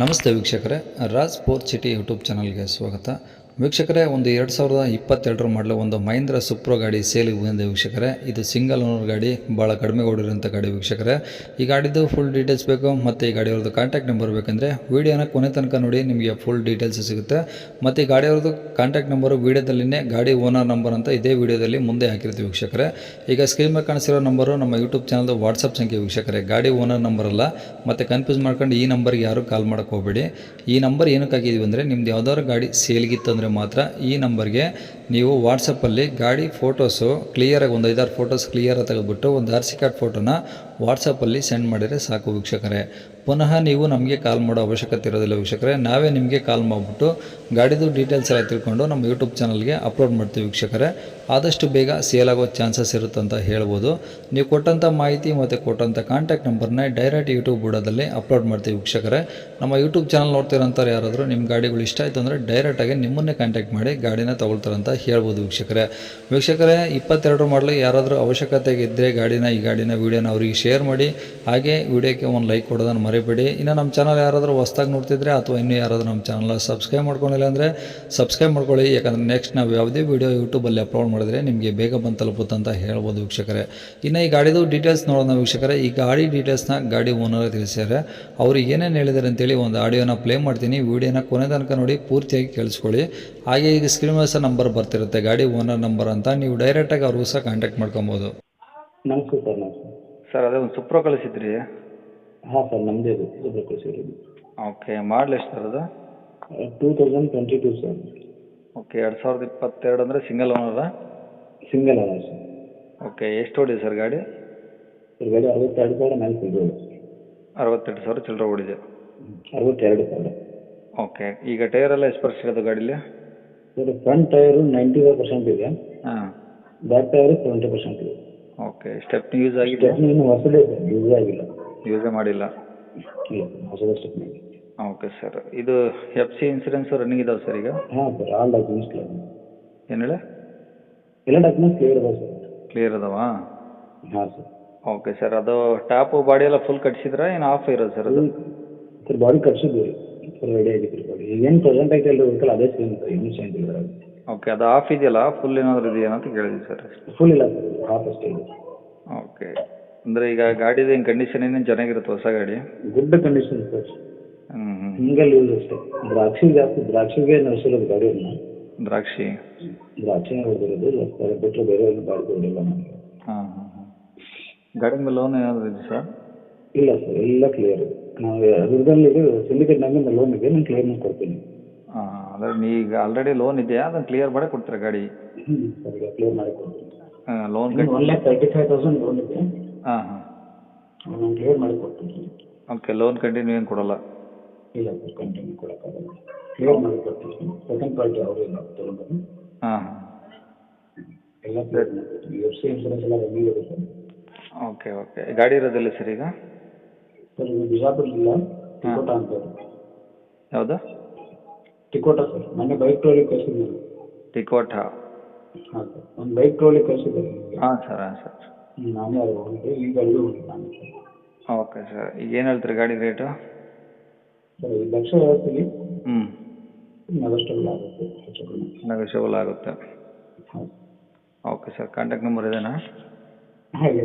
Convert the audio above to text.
ನಮಸ್ತೆ ವೀಕ್ಷಕರೇ Raj sport city YouTube ಚಾನಲ್ಗೆ ಸ್ವಾಗತ. ವೀಕ್ಷಕರೇ, ಒಂದು ಎರಡು ಸಾವಿರದ ಇಪ್ಪತ್ತೆರಡರ ಮಾಡಲು ಒಂದು ಮಹೀಂದ್ರ ಸುಪ್ರೋ ಗಾಡಿ ಸೇಲಿಗೆ ಬಂದಿದೆ ವೀಕ್ಷಕರೇ. ಇದು ಸಿಂಗಲ್ ಓನರ್ ಗಾಡಿ ಭಾಳ ಕಡಿಮೆ ಓಡಿರೋಂಥ ಗಾಡಿ ವೀಕ್ಷಕರೇ. ಈ ಗಾಡಿದು ಫುಲ್ ಡೀಟೇಲ್ಸ್ ಬೇಕು ಮತ್ತು ಈ ಗಾಡಿಯವ್ರದ್ದು ಕಾಂಟ್ಯಾಕ್ಟ್ ನಂಬರ್ ಬೇಕಂದರೆ ವೀಡಿಯೋನ ಕೊನೆ ತನಕ ನೋಡಿ, ನಿಮಗೆ ಫುಲ್ ಡೀಟೇಲ್ಸ್ ಸಿಗುತ್ತೆ. ಮತ್ತು ಈ ಗಾಡಿಯವ್ರದ್ದು ಕಾಂಟ್ಯಾಕ್ಟ್ ನಂಬರು ವೀಡಿಯೋದಲ್ಲಿನೇ ಗಾಡಿ ಓನರ್ ನಂಬರ್ ಅಂತ ಇದೇ ವಿಡಿಯೋದಲ್ಲಿ ಮುಂದೆ ಹಾಕಿರ್ತೀವಿ ವೀಕ್ಷಕರೇ. ಈಗ ಸ್ಕ್ರೀನ್ ಮೇಲೆ ಕಾಣಿಸಿರೋ ನಂಬರು ನಮ್ಮ ಯೂಟ್ಯೂಬ್ ಚಾನಲ್ದು ವಾಟ್ಸಪ್ ಸಂಖ್ಯೆ ವೀಕ್ಷಕರೇ. ಗಾಡಿ ಓನರ್ ನಂಬರ್ ಅಲ್ಲ, ಮತ್ತು ಕನ್ಫ್ಯೂಸ್ ಮಾಡ್ಕೊಂಡು ಈ ನಂಬರ್ಗೆ ಯಾರು ಕಾಲ್ ಮಾಡೋಕ್ಕೆ ಹೋಗಬೇಡಿ. ಈ ನಂಬರ್ ಏನಕ್ಕೆ ಹಾಕಿದ್ವಿ ಅಂದರೆ ನಿಮ್ದು ಯಾವ್ದಾದ್ರು ಗಾಡಿ ಸೇಲ್ಗಿತ್ತಂದರೆ ಮಾತ್ರ ಈ ನಂಬರ್ಗೆ ನೀವು ವಾಟ್ಸಪ್ಪಲ್ಲಿ ಗಾಡಿ ಫೋಟೋಸು ಕ್ಲಿಯರಾಗಿ ಒಂದು ಐದಾರು ಫೋಟೋಸ್ ಕ್ಲಿಯರಾಗಿ ತೆಗೆದುಬಿಟ್ಟು ಒಂದು ಆರ್ ಸಿ ಕಾರ್ಡ್ ಫೋಟೋನ ವಾಟ್ಸಪ್ಪಲ್ಲಿ ಸೆಂಡ್ ಮಾಡಿದರೆ ಸಾಕು ವೀಕ್ಷಕರೇ. ಪುನಃ ನೀವು ನಮಗೆ ಕಾಲ್ ಮಾಡೋ ಅವಶ್ಯಕತೆ ಇರೋದಿಲ್ಲ ವೀಕ್ಷಕರೇ. ನಾವೇ ನಿಮಗೆ ಕಾಲ್ ಮಾಡಿಬಿಟ್ಟು ಗಾಡಿದು ಡೀಟೇಲ್ಸ್ ಎಲ್ಲ ತಿಳ್ಕೊಂಡು ನಮ್ಮ ಯೂಟ್ಯೂಬ್ ಚಾನಲ್ಗೆ ಅಪ್ಲೋಡ್ ಮಾಡ್ತೀವಿ ವೀಕ್ಷಕರೇ. ಆದಷ್ಟು ಬೇಗ ಸೇಲ್ ಆಗೋ ಚಾನ್ಸಸ್ ಇರುತ್ತೆ ಅಂತ ಹೇಳ್ಬೋದು. ನೀವು ಕೊಟ್ಟಂಥ ಮಾಹಿತಿ ಮತ್ತು ಕೊಟ್ಟಂಥ ಕಾಂಟ್ಯಾಕ್ಟ್ ನಂಬರ್ನ ಡೈರೆಕ್ಟ್ ಯೂಟ್ಯೂಬ್ ಬುಡದಲ್ಲಿ ಅಪ್ಲೋಡ್ ಮಾಡ್ತೀವಿ ವೀಕ್ಷಕರೇ. ನಮ್ಮ ಯೂಟ್ಯೂಬ್ ಚಾನಲ್ ನೋಡ್ತಿರೋಂಥವ್ರು ಯಾರಾದರೂ ನಿಮ್ಮ ಗಾಡಿಗಳು ಇಷ್ಟ ಆಯಿತು ಅಂದರೆ ಡೈರೆಕ್ಟಾಗಿ ನಿಮ್ಮನ್ನೇ ಕಾಂಟ್ಯಾಕ್ಟ್ ಮಾಡಿ ಗಾಡಿನ ಅಂತ ಹೇಳ್ಬೋದು ವೀಕ್ಷಕರೇ. ವೀಕ್ಷಕರೇ, ಇಪ್ಪತ್ತೆರಡು ಮಾಡಲು ಯಾರಾದರೂ ಅವಶ್ಯಕತೆ ಇದ್ದರೆ ಗಾಡಿನ, ಈ ಗಾಡಿನ ವೀಡಿಯೋನ ಅವರಿಗೆ ಶೇರ್ ಮಾಡಿ, ಹಾಗೆ ವಿಡಿಯೋಕ್ಕೆ ಒಂದು ಲೈಕ್ ಕೊಡೋದನ್ನು ಮರಿಬೇಡಿ. ಇನ್ನು ನಮ್ಮ ಚಾನಲ್ ಯಾರಾದರೂ ಹೊಸ್ದಾಗಿ ನೋಡ್ತಿದ್ರೆ ಅಥವಾ ಇನ್ನೂ ಯಾರಾದರೂ ನಮ್ಮ ಚಾನಲ್ ಸಬ್ಸ್ಕ್ರೈಬ್ ಮಾಡ್ಕೊಂಡಿಲ್ಲ ಅಂದರೆ ಸಬ್ಸ್ಕ್ರೈಬ್ ಮಾಡ್ಕೊಳ್ಳಿ. ಯಾಕಂದರೆ ನೆಕ್ಸ್ಟ್ ನಾವು ಯಾವುದೇ ವೀಡಿಯೋ ಯೂಟ್ಯೂಬಲ್ಲಿ ಅಪ್ಲೋಡ್ ಮಾಡಿದ್ರೆ ನಿಮಗೆ ಬೇಗ ಬಂದು ತಲುಪುತ್ತೆ ಅಂತ ಹೇಳ್ಬೋದು ವೀಕ್ಷಕರೇ. ಇನ್ನು ಈ ಗಾಡಿದು ಡೀಟೇಲ್ಸ್ ನೋಡೋಣ ವೀಕ್ಷಕರೇ. ಈ ಗಾಡಿ ಡೀಟೇಲ್ಸ್ನ ಗಾಡಿ ಓನರ್ ತಿಳಿಸಿದ್ರೆ ಅವರು ಏನೇನು ಹೇಳಿದ್ದಾರೆ ಅಂತೇಳಿ ಒಂದು ಆಡಿಯೋನ ಪ್ಲೇ ಮಾಡ್ತೀನಿ. ವೀಡಿಯೋನ ಕೊನೆ ತನಕ ನೋಡಿ ಪೂರ್ತಿಯಾಗಿ ಕೇಳಿಸ್ಕೊಳ್ಳಿ. ಹಾಗೆ ಈಗ ಸ್ಕ್ರೀನ್ ಮೇಲೆ ನಂಬರ್ ಬರ್ತಿರುತ್ತೆ. ಗಾಡಿ ಓನರ್ ನಂಬರ್ ಅಂತ. ನೀವು ಡೈರೆಕ್ಟಾಗಿ ಅವ್ರಿಗೂ ಸಹ ಕಾಂಟ್ಯಾಕ್ಟ್ ಮಾಡ್ಕೊಬೋದು. ನಮಸ್ತೆ ಸರ್, ನಮಸ್ತೆ. ಸರ್ ಅದೇ ಒಂದು ಸುಪ್ರೋ ಕಳಿಸಿದ್ರಿ? ಹಾಂ ಸರ್ ನಮ್ಮದೇ ಅದು ಸುಪ್ರೋ ಕಳಿಸಿರೋದು. ಓಕೆ ಮಾಡಲ್ ಎಷ್ಟು ಸರ್ ಅದು? Two thousand twenty two sir. Okay ಎರಡು ಸಾವಿರದ ಇಪ್ಪತ್ತೆರಡು ಅಂದರೆ ಸಿಂಗಲ್ ಓನರಾ ಸಿಂಗಲ್ ಓನರ್ ಸರ್. ಓಕೆ ಎಷ್ಟು ಓಡಿದೆ ಸರ್ ಗಾಡಿ? ಸರ್ ಗಾಡಿ ಅರವತ್ತೆರಡು ಸಾವಿರ ಮೇಲೆ ಸಿಗೋದು ಅರವತ್ತೆರಡು ಸಾವಿರ ಚಿಲ್ಲರೆ ಓಡಿದೆ. ಅರವತ್ತೆರಡು ಸಾವಿರ. ಓಕೆ ಈಗ ಟೈರ್ ಎಲ್ಲ ಎಷ್ಟು ಪರ್ಸೆಂಟ್ ಇರೋದು ಗಾಡೀಲಿ? Sir front tyre ninety five percent ಇದೆ. ಹಾಂ. ಬ್ಯಾಕ್ ಟೈರು ಸೆವೆಂಟಿ ಪರ್ಸೆಂಟ್ ಇದೆ. ಓಕೆ ಸ್ಟೆಪ್ನಿ ಯೂಸ್ ಆಗಿದೆ? ಸ್ಟೆಪ್ನಿ ಇನ್ನು ಹೊಸದೇ ಸರ್ ಯೂಸ್ ಆಗಿಲ್ಲ. ಯೂಸೇ ಮಾಡಿಲ್ಲ? ಇಲ್ಲ ಹೊಸದೇ ಸ್ಟೆಪ್ನಿ ಓಕೆ ಸರ್ ಇದು ಎಫ್ ಸಿ ಇನ್ಸೂರೆನ್ಸ್ ರನ್ನಿಂಗ್ ಇದಾವೆ ಸರ್ ಈಗ? ಹಾಂ ಸರ್ ಆಲ್ ಡಾಕ್ಯುಮೆಂಟ್ಸ್ ಕ್ಲಿಯರ್ ಏನು ಹೇಳಿ? ಎಲ್ಲ ಡಾಕ್ಯುಮೆಂಟ್ಸ್ ಕ್ಲಿಯರ್ ಇದೆ ಸರ್. ಕ್ಲಿಯರ್ ಅದಾವಾ ಹಾಂ ಸರ್. ಓಕೆ ಸರ್ ಅದು ಟಾಪು ಬಾಡಿ ಎಲ್ಲ ಫುಲ್ ಕಟ್ಸಿದ್ರಾ ಏನು ಆಫ್ ಇರೋದು ಸರ್ ಅದು? ಸರ್ ಬಾಡಿ ಕಟ್ಸಿದ್ವಿ ಸರ್ ರೆಡಿ ಆಗಿತ್ತು ಬಾಡಿ ಏನು ಪ್ರೆಸೆಂಟ್ ವೆಹಿಕಲ್ ಅದೇ ಸೇಮ್ ಏನು ಚೇಂಜ್ ಇಲ್ಲ ಓಕೆ ಅದು ಆಫ್ ಇದೆಯಲ್ಲ? ಫುಲ್ ಏನಾದರೂ ಇದೆಯಾ ಅಂತ ಕೇಳಿದ್ವಿ ಸರ್ ಫುಲ್ ಇಲ್ಲ ಹಾಫ್ ಅಷ್ಟೇ ಇದೆ. ಓಕೆ ಅಂದರೆ ಈಗ ಗಾಡಿದು ಏನು ಕಂಡೀಷನ್ ಏನೇನು ಚೆನ್ನಾಗಿರುತ್ತೆ ಹೊಸ ಗಾಡಿ? ಗುಡ್ ಕಂಡೀಷನ್ ಸರ್ ಹ್ಞೂ ಸಿಂಗಲ್ ಯೂಸ್ ಅಷ್ಟೇ. ದ್ರಾಕ್ಷಿ ಜಾಸ್ತಿ ದ್ರಾಕ್ಷಿಗೆ ನಡೆಸಿರೋದು ಗಾಡಿಯನ್ನ ದ್ರಾಕ್ಷಿ? ದ್ರಾಕ್ಷಿನೇ ಹೊಡೆದಿರೋದು ಬಿಟ್ಟರೆ ಬೇರೆ ಏನು ಗಾಡಿ ನನಗೆ ಹಾಂ ಹಾಂ ಹಾಂ. ಗಾಡಿ ಮೇಲೆ ಲೋನ್ ಏನಾದರೂ ಇದೆ ಸರ್ ಇಲ್ಲ ಸರ್ ಎಲ್ಲ ಕ್ಲಿಯರ್ ಇದೆ. ನಾವು ಅದರದಲ್ಲಿ ಇದು ಸಿಂಡಿಕೇಟ್ನಾಗಿಂದ ಲೋನ್ ಇದೆ ನಾನು ಕ್ಲಿಯರ್ ಮಾಡಿ ಕೊಡ್ತೀನಿ ಹಾಂ. ಅಂದರೆ ಈಗ ಆಲ್ರೆಡಿ ಲೋನ್ ಇದೆಯಾ? ಅದನ್ನ ಕ್ಲಿಯರ್ ಮಾಡಿ ಕೊಡ್ತೀರಾ ಗಾಡಿ? ಹ್ಞೂ ಸರ್ ಈಗ ಕ್ಲಿಯರ್ ಮಾಡಿ ಕೊಡ್ತೀನಿ. ಲೋನ್ ಕಟ್ಟಿ one lakh thirty five thousand loan ಇದೆ. ಹಾಂ ಹಾಂ. ನಾನು ಕ್ಲಿಯರ್ ಮಾಡಿ ಕೊಡ್ತೀನಿ. ಓಕೆ ಲೋನ್ ಕಂಟಿನ್ಯೂ ಏನು ಕೊಡಲ್ಲ? ಇಲ್ಲ ಸರ್ ಕಂಟಿನ್ಯೂ ಕೊಡೋಕ್ಕಾಗಲ್ಲ. ಕ್ಲಿಯರ್ ಮಾಡಿ ಕೊಡ್ತೀನಿ. ಸೆಕೆಂಡ್ ಪಾರ್ಟಿ ಅವರು ಇಲ್ಲ ತೊಗೊಂಡು ಹಾಂ ಹಾಂ. ಎಲ್ಲ ಕ್ಲಿಯರ್ ಮಾಡ್ಕೊಡ್ತೀನಿ ಎಫ್ ಸಿ ಎಲ್ಲ ಇದೆ ಸರ್. ಓಕೆ ಓಕೆ ಗಾಡಿ ಇರೋದಿಲ್ಲ ಸರ್ ಈಗ? ಸರ್ ಬಿಜಾಪುರ ಜಿಲ್ಲಾ ತಿಕೋಟ ಅಂತ ಯಾವುದು? ತಿಕೋಟ ಸರ್ ಮೊನ್ನೆ ಬೈಕ್ ಟ್ರೋಲಿ ಕಳಿಸಿದ್ದೀನಿ ಟಿಕೋಟ ಹಾಂ ಸರ್ ಒಂದು ಬೈಕ್ ಟ್ರೋಲಿ ಕಳಿಸಿದ್ದಾರೆ ಹಾಂ ಸರ್ ಹಾಂ ಸರ್ ನಾನೇ ಅಲ್ಲಿ ಹೋಗಿದ್ದೆ. ಈಗ ಅಲ್ಲಿ ಹೋಗಿದ್ದೆ ನಾನು ಸರ್ ಓಕೆ ಸರ್ ಈಗ ಏನು ಹೇಳ್ತೀರಿ ಗಾಡಿ ರೇಟು ಸರ್ ಐದು ಲಕ್ಷ ಹೇಳ್ತೀನಿ. ಹ್ಞೂ ನೆಗೋಸ್ಟಬಲ್ ಆಗುತ್ತೆ ಹೆಚ್ಚು ಕಡಿಮೆ ನೆಗೋಷಿಯಬಲ್ ಆಗುತ್ತೆ. ಹಾಂ ಓಕೆ ಸರ್ ಕಾಂಟ್ಯಾಕ್ಟ್ ನಂಬರ್ ಇದೇನಾ? ಹಾಗೆ